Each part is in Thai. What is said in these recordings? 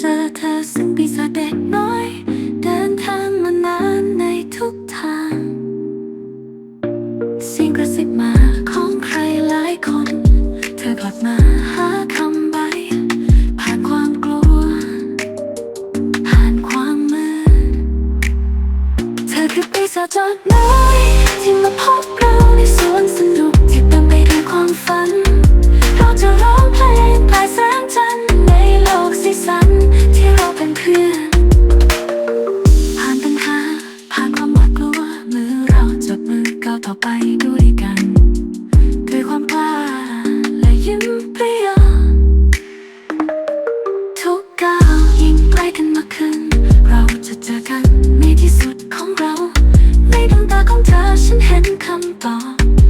เจอเธอซึ่งปีศาจเด็กน้อย เดินทางมานานในทุกทางสิ่งกระซิบมาของใครหลายคน เธอกลับมาหาคำใบ ผ่านความกลัว ผ่านความมืด เธอคือปีศาจน้อยที่มาพบเราในสวนสนุก ต่อไปด้วยกันด้วยความกล้าและยิ้มเปรี้ยวทุกก้าวยิ่งใกล้กันมากขึ้น เราจะเจอกันในที่สุดของเรา ในดวงตาของเธอฉันเห็นคำตอบ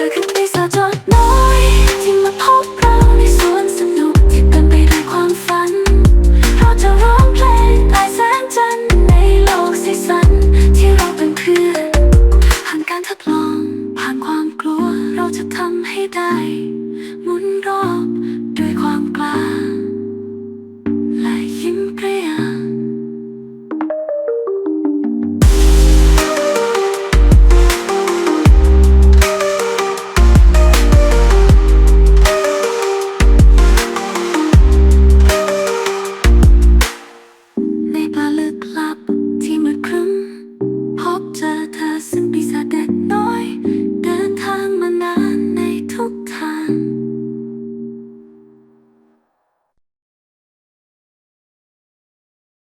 ธอขึ้นไปสะจอดน้อย ที่มาพบเราในสวนสนุกที่เต็มไปด้วยความฝัน เราจะร้องเพลงลายแสงจันทร์ในโลกสีสัน ที่เราเป็นเพื่อนผ่านการทดลอง ผ่านความกลัวเราจะทำให้ได้